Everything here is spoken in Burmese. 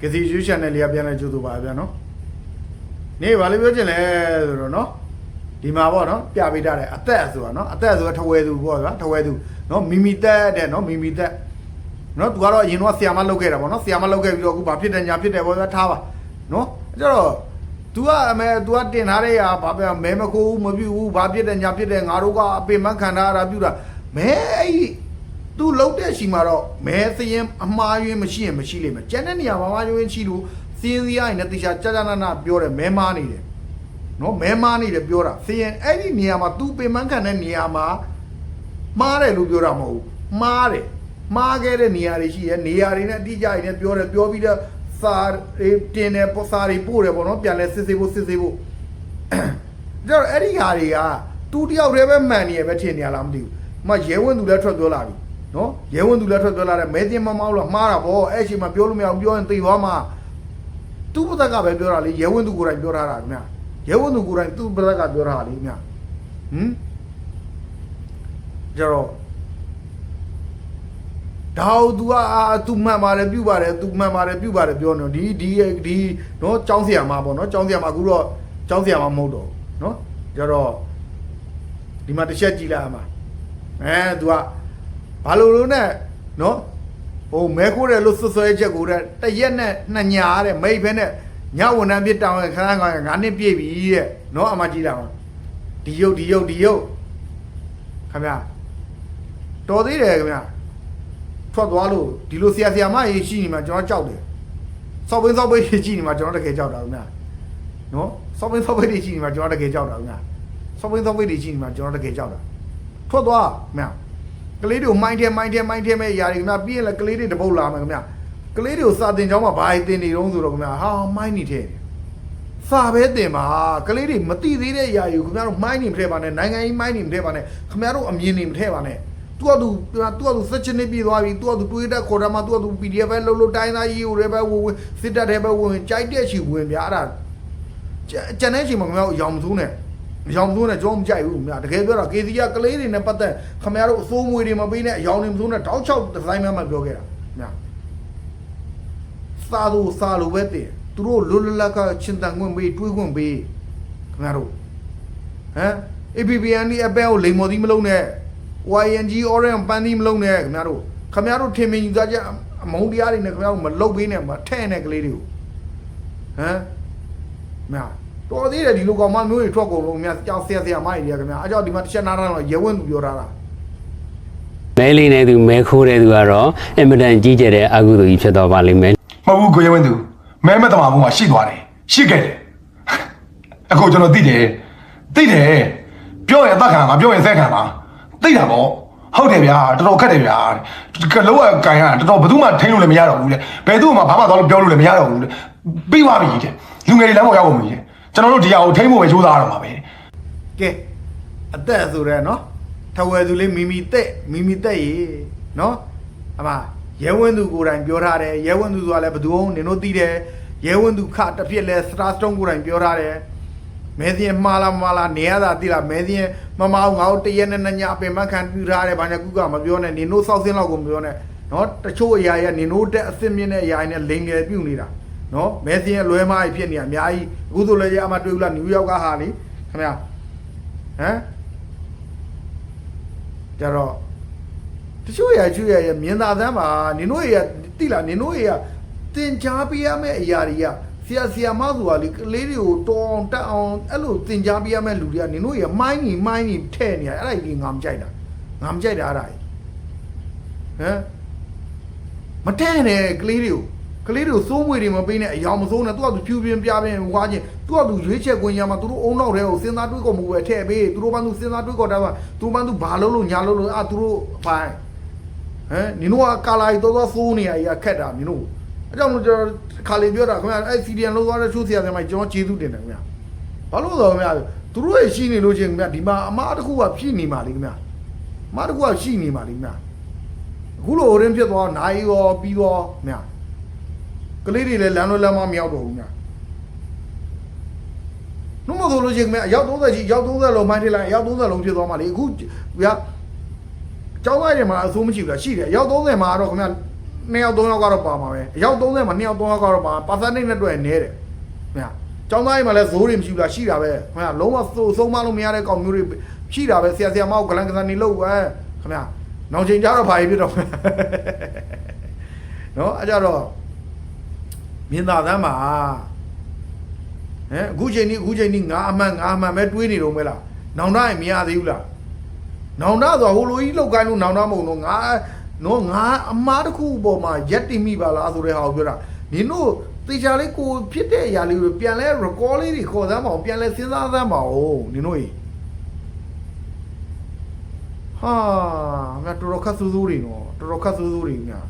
ကစီယူ channel လေးကပြန်လဲကြိုးတူပါဗျာနော်နေဘာလို့ပြောချင်လဲဆိုတော့နော်ဒီမှာပေါ့နော်ပြပေးထားတယ်အသက်ဆိုတာနော်အသက်ဆိုတာထဝဲသူပေါ့ဗျာထဝဲသူနော်မီမီတက်တဲ့နော်မီမီတက်နော်သူကတော့အရင်တော့ဆီယာမလောက်ခဲ့တာပေါ့နော်ဆီယာမလောက်ခဲ့ပြီးတော့အခုဘာဖြစ်တယ်ညာဖြစ်တယ်ပေါ့ဗျာထားပါနော်အဲ့တော့ तू ကအမေ तू ကတင်ထားတဲ့ဟာဘာပြောမဲမခိုးဘူးမပြူဘူးဘာဖြစ်တယ်ညာဖြစ်တယ်ငါတို့ကအပင်မခံထားရတာပြူတာမဲအဲ့ ဒီ तू လုံးတဲ့ရှိမှာတော့မဲစရင်အမှားယွင်းမရှိရင်မရှိလိမ့်မယ်ကျန်တဲ့နေရာမှာမှားယွင်းရှိလို့စီးစီးရရင်လည်းတေချာကြာကြာနာနာပြောတယ်မဲမားနေတယ်နော်မဲမားနေတယ်ပြောတာစရင်အဲ့ဒီနေရာမှာ तू ပင်မခံတဲ့နေရာမှာမှားတယ်လို့ပြောတာမဟုတ်ဘူးမှားတယ်မှားခဲ့တဲ့နေရာတွေရှိရဲ့နေရာတွေနဲ့အတိအကျတွေနဲ့ပြောတယ်ပြောပြီးတော့စာတွေတင်တယ်ပေါ်စာတွေပို့တယ်ပေါ့နော်ပြန်လဲစစ်စစ်ဖို့စစ်စစ်ဖို့ကျတော့အဲ့ဒီဟာတွေကသူတယောက်တည်းပဲမှန်နေရပဲထင်နေရလားမသိဘူး။မရဲဝင်သူလည်းထွက်ပြောလာပြီ။ နော်ရဲဝင်သူလည်းထွက်ပြောလာတယ်မဲတင်မမောက်လို့မှားတာဗောအဲ့အချိန်မှာပြောလို့မရဘူးပြောရင်သိသွားမှာသူ့ဘက်ကပဲပြောတာလေရဲဝင်သူကိုယ်တိုင်ပြောထားတာခင်ဗျ။ရဲဝင်သူကိုယ်တိုင်သူ့ဘက်ကပြောထားတာလေခင်ဗျ။ဟမ်ကျတော့ဒါဟို तू อ่ะ तू မှန်ပါတယ်ပြုတ်ပါတယ် तू မှန်ပါတယ်ပြုတ်ပါတယ်ပြောနေဒီဒီဒီနော်ចောင်းเสียမှာပေါ့နော်ចောင်းเสียမှာအခုတော့ចောင်းเสียမှာမဟုတ်တော့ဘူးနော်ကျတော့ဒီမှာတစ်ချက်ကြည့်လိုက်အမှာအဲ तू อ่ะ ဘာလို့လို့နဲ့နော်ဟိုမဲခိုးတယ်လို့ဆွဆွဲချက်ကိုတဲ့တရက်နဲ့နှစ်ညာတဲ့မိတ်ဖဲနဲ့ညဝန်ထမ်းပြစ်တောင်းရခဏခဏငါနှစ်ပြည့်ပြီတဲ့နော်အမကြည့်လိုက်အောင်ဒီရုပ်ဒီရုပ်ဒီရုပ်ခင်ဗျာတော်သေးတယ်ခင်ဗျာထွက်သွားလို့ဒီလိုဆရာဆရာမကြီးရှိနေမှာကျွန်တော်ကြောက်တယ်စောက်ပင်းစောက်ပိတ်ကြီးရှိနေမှာကျွန်တော်တကယ်ကြောက်တာခင်ဗျာနော်စောက်ပင်းစောက်ပိတ်ကြီးရှိနေမှာကျွန်တော်တကယ်ကြောက်တာခင်ဗျာစောက်ပင်းစောက်ပိတ်ကြီးရှိနေမှာကျွန်တော်တကယ်ကြောက်တာထွက်သွားခင်ဗျာ ကလေးတွေကိုမိုင်းတယ်မိုင်းတယ်မိုင်းတယ်မဲ့ຢာတွေခင်ဗျာပြီးရင်လည်းကလေးတွေတပုတ်လာမယ်ခင်ဗျာကလေးတွေကိုစာတင်ကြောင်းမှာဘာတင်နေတုံးဆိုတော့ခင်ဗျာဟာမိုင်းနေတယ်စာပဲတင်ပါကလေးတွေမတိသေးတဲ့ຢာတွေကိုခင်ဗျားတို့မိုင်းနေမထဲပါနဲ့နိုင်ငံကြီးမိုင်းနေမထဲပါနဲ့ခင်ဗျားတို့အမြင်နေမထဲပါနဲ့သူကသူသူကသူစက်ချနစ်ပြီးသွားပြီသူကသူတွေးတက်ခေါ်တာမှသူကသူ PDF ပဲလှုပ်လှုပ်တိုင်းသားရေးဦးတွေပဲဝင်ဝင်စစ်တပ်တွေပဲဝင်ကြိုက်တဲ့ချီဝင်ဗျာအဲ့ဒါကျန်တဲ့ချိန်မှာခင်ဗျားတို့ရောင်မစိုးနဲ့ အယောင်မစိုးနဲ့ကြောမကြိုက်ဘူးခင်ဗျာတကယ်ပြောတာ KC ကကလေးတွေနဲ့ပတ်သက်ခင်ဗျားတို့အစိုးမွေတွေမပေးနဲ့အယောင်တွေမစိုးနဲ့တောက်ချောက်ဒီဇိုင်းမှမပြောခဲ့တာခင်ဗျာစာလို့စာလို့ပဲတည်သူတို့လွတ်လပ်လပ်ကချင်းတန်ခွင့်ပေးတွေးခွင့်ပေးခင်ဗျားတို့ဟမ် APPN ဒီအပဲကိုလိမ်မော်သီးမလုံးနဲ့ YNG Orange ပန်းသီးမလုံးနဲ့ခင်ဗျားတို့ခင်ဗျားတို့ထင်မြင်ယူသားချက်အမုန်းတရားတွေနဲ့ခင်ဗျားတို့မလုတ်ပေးနဲ့မထဲ့နဲ့ကလေးတွေကိုဟမ်မြာ တော်သေးတယ်ဒီလိုကောင်မမျိုးတွေထွက်ကုန်လို့မြာကြောက်ဆရာဆရာမကြီးတွေကခင်ဗျာအဲကြောင့်ဒီမှာတစ်ချက်နားထားတော့ရဲဝင်းသူပြောထားတာမဲလေးနဲ့သူမဲခိုးတဲ့သူကတော့အင်မတန်ကြီးကျယ်တဲ့အကုသိုလ်ကြီးဖြစ်တော့ပါလိမ့်မယ်မဟုတ်ဘူးကိုရဲဝင်းသူမဲမတမာဘုံမှာရှိသွားတယ်ရှိခဲ့တယ်အခုကျွန်တော်သိတယ်သိတယ်ပြောရင်အသက်ခံမှာပြောရင်ဆက်ခံမှာသိတာပေါ့ဟုတ်တယ်ဗျာတော်တော်ခက်တယ်ဗျာကလောကကန်ရတော်တော်ဘယ်သူမှထိန်းလို့လည်းမရတော့ဘူးလေဘယ်သူမှဘာမှသွားလို့ပြောလို့လည်းမရတော့ဘူးလေပြီးသွားပြီတဲ့လူငယ်တွေလမ်းပေါ်ရောက်ကုန်ပြီတဲ့ ကျွန်တော်တို့ဒီဟာကိုထိန်းဖို့ပဲကြိုးစားရတော့မှာပဲကဲအသက်ဆိုရဲနော်ထဝယ်သူလေးမိမိတက်မိမိတက်ရေနော်အမရဲဝင်းသူကိုယ်တိုင်ပြောထားတယ်ရဲဝင်းသူဆိုတာလည်းဘယ်သူအောင်နင်တို့သိတယ်ရဲဝင်းသူခတစ်ဖြစ်လဲစတာစတုံးကိုယ်တိုင်ပြောထားတယ်မဲစင်းမှားလားမှားလားနေရတာသိလားမဲစင်းမမအောင်ငါတို့တရက်နဲ့ညအပင်မခံပြထားတယ်ဘာညာကုကမပြောနဲ့နင်တို့စောက်စင်းလောက်ကိုမပြောနဲ့နော်တချို့အရာတွေကနင်တို့တက်အစ်စ်မြင့်တဲ့အရာတွေနဲ့လိမ်ငယ်ပြုတ်နေတာ နော်မဲစင်းရဲ့လွဲမားကြီးဖြစ်နေတာအများကြီးအခုဆိုလည်းရအမတွေ့ဘူးလားနယူးယောက်ကဟာလေခင်ဗျာဟမ်ကြတော့တချို့ရချို့ရရမြင်သာသမ်းပါနင်တို့ရတိလားနင်တို့ရတင် जा ပေးရမယ့်အရာတွေကဆရာဆရာမဆိုတာလေကလေးတွေကိုတော်အောင်တက်အောင်အဲ့လိုတင် जा ပေးရမယ့်လူတွေကနင်တို့ရမိုင်းကြီးမိုင်းကြီးထဲ့နေရအဲ့ဒါကြီးငါမကြိုက်တာငါမကြိုက်တာအဲ့ဒါကြီးဟမ်မထဲ့နဲ့ကလေးတွေကို ကလေးတွေကိုစိုးမွေတွေမပေးနဲ့အယောင်မစိုးနဲ့သူကသူဖြူပြင်းပြပြင်းဝါချင်းသူကသူရွေးချက်ခွင့်ရမှာသူတို့အုံနောက်ထဲကိုစဉ်းစားတွေးကုန်မှုပဲထည့်ပေးသူတို့ဘာသူစဉ်းစားတွေးကုန်တာပါသူဘာသူဘာလို့လို့ညာလို့လို့အာသူတို့အပိုင်းဟမ်နင်တို့ကကာလာကြီးတော်တော်စိုးနေရကြီးခက်တာနင်တို့အဲကြောင့်မို့ကျွန်တော်ခါလေးပြောတာခင်ဗျာအဲ့စီဒီယန်လို့သွားတဲ့ချိုးဆရာဆရာမကျွန်တော်ကျေးဇူးတင်တယ်ခင်ဗျာဘာလို့လဲခင်ဗျာသူတို့ရဲ့ရှိနေလို့ချင်းခင်ဗျာဒီမှာအမားတစ်ခုကဖြစ်နေမှာလေခင်ဗျာအမားတစ်ခုကရှိနေမှာလေခင်ဗျာအခုလိုရင်းဖြစ်သွားနိုင်ရောပြီးတော့ခင်ဗျာ ကလေးတွေလည်းလမ်းလွဲလမ်းမမရောက်တော့ဘူးများနှုတ်မဆိုလို့ရှိရင်ခင်ဗျအယောက်30ကြီးအယောက်30လုံးမိုင်းထိလိုက်အယောက်30လုံးဖြစ်သွားမှလေအခုဗျာကျောင်းသားတွေမှာအဆိုးမရှိဘူးလားရှိတယ်အယောက်30မှာတော့ခင်ဗျ2ယောက်3ယောက်ကတော့ပါမှာပဲအယောက်30မှာ2ယောက်3ယောက်ကတော့ပါပါစနိတ်နဲ့တွေ့နေတယ်ခင်ဗျာကျောင်းသားကြီးမှလည်းဇိုးတွေမရှိဘူးလားရှိတာပဲခင်ဗျာလုံးဝစိုးဆုံးမလို့မရတဲ့ကောင်မျိုးတွေရှိတာပဲဆရာဆရာမကိုဂလန်ကစားနေလို့ပဲခင်ဗျာနောက်ချိန်ကျတော့ဘာကြီးဖြစ်တော့နော်အဲ့ကြတော့ မြင်သာသမ်းပါဟမ်အခုချိန်นี้အခုချိန်นี้ငါအမှန်ငါအမှန်ပဲတွေးနေတော့မဲလားနောင်တရင်မရသေးဘူးလားနောင်တဆိုဟိုလိုကြီးလောက်ကိုင်းလို့နောင်တမဟုတ်တော့ငါနော်ငါအမားတစ်ခုပေါ်မှာရက်တင်မိပါလားဆိုတဲ့ဟာကိုပြောတာနင်တို့တေချာလေးကိုဖြစ်တဲ့အရာလေးကိုပြန်လဲ recall လေးတွေခေါ်သမ်းပါအောင်ပြန်လဲစဉ်းစားသမ်းပါအောင်နင်တို့ကြီးဟာငါတော်တော်ခက်ဆူးဆူးတွေနော်တော်တော်ခက်ဆူးဆူးတွေများ